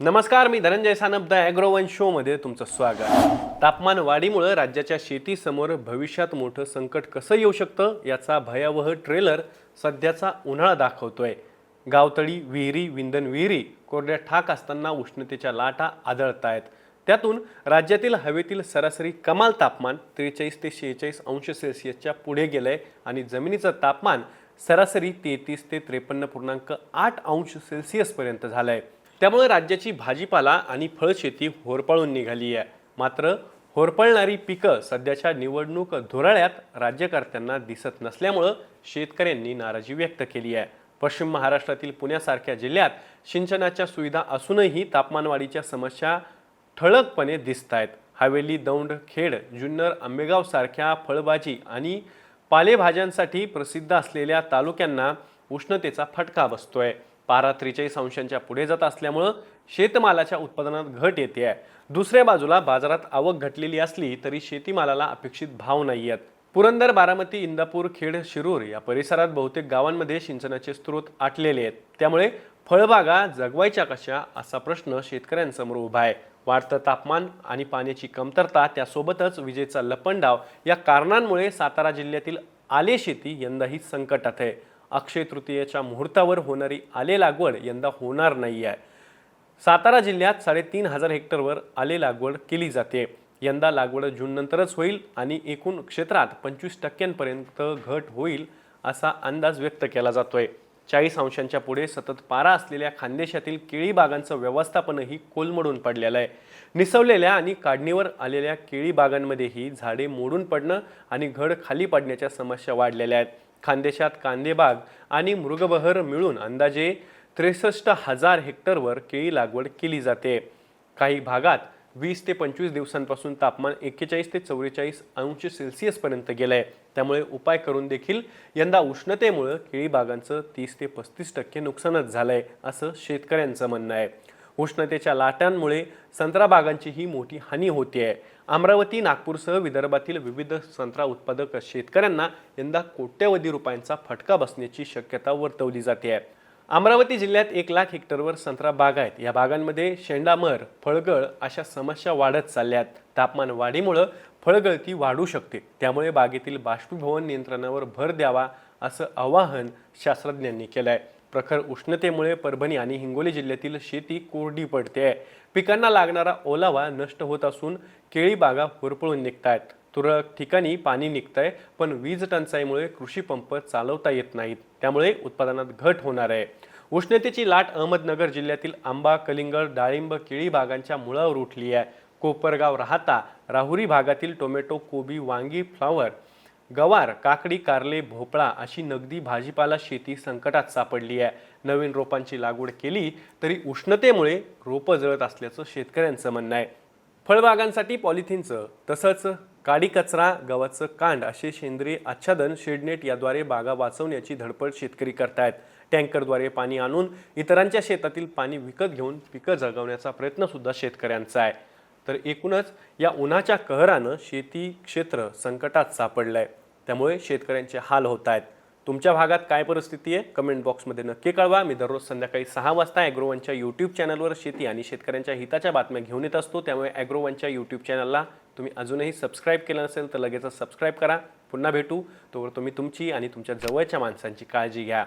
नमस्कार मी धनंजय सानप द ॲग्रोवन शोमध्ये तुमचं स्वागत. तापमान वाढीमुळं राज्याच्या शेतीसमोर भविष्यात मोठं संकट कसं येऊ शकतं याचा भयावह ट्रेलर सध्याचा उन्हाळा दाखवतोय. गावतळी विहिरी विंधन विहिरी कोरड्या ठाक असताना उष्णतेच्या लाटा आदळत आहेत त्यातून राज्यातील हवेतील सरासरी कमाल तापमान त्रेचाळीस ते शेहेचाळीस अंश सेल्सिअसच्या पुढे गेलंय आणि जमिनीचं तापमान सरासरी तेहतीस ते त्रेपन्न पूर्णांक आठ अंश सेल्सिअसपर्यंत झालं आहे त्यामुळे राज्याची भाजीपाला आणि फळशेती होरपळून निघाली आहे. मात्र होरपळणारी पिकं सध्याच्या निवडणूक धुराळ्यात राज्यकर्त्यांना दिसत नसल्यामुळं शेतकऱ्यांनी नाराजी व्यक्त केली आहे. पश्चिम महाराष्ट्रातील पुण्यासारख्या जिल्ह्यात सिंचनाच्या सुविधा असूनही तापमानवाढीच्या समस्या ठळकपणे दिसत आहेत. हवेली दौंड खेड जुन्नर आंबेगावसारख्या फळभाजी आणि पालेभाज्यांसाठी प्रसिद्ध असलेल्या तालुक्यांना उष्णतेचा फटका बसतोय. पारा त्रेचाळीस अंशांच्या पुढे जात असल्यामुळं शेतमालाच्या उत्पादनात घट येते आहे. दुसऱ्या बाजूला बाजारात आवक घटलेली असली तरी शेतीमालाला अपेक्षित भाव नाही आहेत. पुरंदर बारामती इंदापूर खेड शिरूर या परिसरात बहुतेक गावांमध्ये सिंचनाचे स्रोत आटलेले आहेत. त्यामुळे फळबागा जगवायच्या कशा असा प्रश्न शेतकऱ्यांसमोर उभा आहे. वाढतं तापमान आणि पाण्याची कमतरता त्यासोबतच विजेचा लपंडाव या कारणांमुळे सातारा जिल्ह्यातील आले शेती यंदाही संकटात आहे. अक्षय तृतीयेच्या मुहूर्तावर होणारी आले लागवड यंदा होणार नाही आहे सातारा जिल्ह्यात साडेतीन हजार हेक्टरवर आले लागवड केली जाते. यंदा लागवड जूननंतरच होईल आणि एकूण क्षेत्रात पंचवीस टक्क्यांपर्यंत घट होईल असा अंदाज व्यक्त केला जातोय. चाळीस अंशांच्या पुढे सतत पारा असलेल्या खानदेशातील केळी बागांचं व्यवस्थापनही कोलमडून पडलेलं आहे. निसवलेल्या आणि काढणीवर आलेल्या केळी बागांमध्येही झाडे मोडून पडणं आणि घड खाली पडण्याच्या समस्या वाढलेल्या आहेत. खानदेशात कांदेबाग आणि मृगबहर मिळून अंदाजे त्रेसष्ट हजार हेक्टरवर केळी लागवड केली जाते. काही भागात वीस ते पंचवीस दिवसांपासून तापमान एक्केचाळीस ते चौवेचाळीस अंश सेल्सिअसपर्यंत गेलं आहे त्यामुळे उपाय करून देखील यंदा उष्णतेमुळं केळी बागांचं तीस ते पस्तीस टक्के नुकसानच झालं आहे असं शेतकऱ्यांचं म्हणणं आहे. उष्णतेच्या लाटांमुळे संत्रा बागांचीही मोठी हानी होते आहे अमरावती नागपूरसह विदर्भातील विविध संत्रा उत्पादक शेतकऱ्यांना यंदा कोट्यवधी रुपयांचा फटका बसण्याची शक्यता वर्तवली जाते आहे अमरावती जिल्ह्यात एक लाख हेक्टरवर संत्रा बाग आहेत. या बागांमध्ये शेंडामर फळगळ अशा समस्या वाढत चालल्यात. तापमान वाढीमुळं फळगळती वाढू शकते. त्यामुळे बागेतील बाष्पीभवन नियंत्रणावर भर द्यावा असं आवाहन शास्त्रज्ञांनी केलं आहे प्रखर उष्णतेमुळे परभणी आणि हिंगोली जिल्ह्यातील शेती कोरडी पडते. आहे पिकांना लागणारा ओलावा नष्ट होत असून केळी बागा होरपळून आहेत तुरळक ठिकाणी पाणी निघतंय पण वीज टंचाईमुळे कृषी पंप चालवता येत नाहीत. त्यामुळे उत्पादनात घट होणार आहे. उष्णतेची लाट अहमदनगर जिल्ह्यातील आंबा कलिंगड डाळिंब केळी बागांच्या मुळावर उठली आहे. कोपरगाव राहता राहुरी भागातील टोमॅटो कोबी वांगी फ्लावर गवार काकडी कारले भोपळा अशी नगदी भाजीपाला शेती संकटात सापडली आहे. नवीन रोपांची लागवड केली तरी उष्णतेमुळे रोपं जळत असल्याचं शेतकऱ्यांचं म्हणणं आहे. फळबागांसाठी पॉलिथिनचं तसंच काडी कचरा गव्हाचं कांड असे सेंद्रिय आच्छादन शेडनेट याद्वारे बागा वाचवण्याची धडपड शेतकरी करतायत. टँकरद्वारे पाणी आणून इतरांच्या शेतातील पाणी विकत घेऊन पिकं जगवण्याचा प्रयत्नसुद्धा शेतकऱ्यांचा आहे. तर एकूणच या उन्हाच्या कहरानं शेती क्षेत्र संकटात सापडलं आहे त्यामुळे शेतकऱ्यांचे हाल होत आहेत तुमच्या भागात काय परिस्थिती आहे? कमेंट बॉक्समध्ये नक्की कळवा. मी दररोज संध्याकाळी सहा वाजता ॲग्रोवनच्या यूट्यूब चॅनलवर शेती आणि शेतकऱ्यांच्या हिताच्या बातम्या घेऊन येत असतो. त्यामुळे ॲग्रोवनच्या यूट्यूब चॅनलला तुम्ही अजूनही सबस्क्राईब केलं नसेल तर लगेचच सबस्क्राईब करा. पुन्हा भेटू. तोवर तुम्ही तुमची आणि तुमच्या जवळच्या माणसांची काळजी घ्या.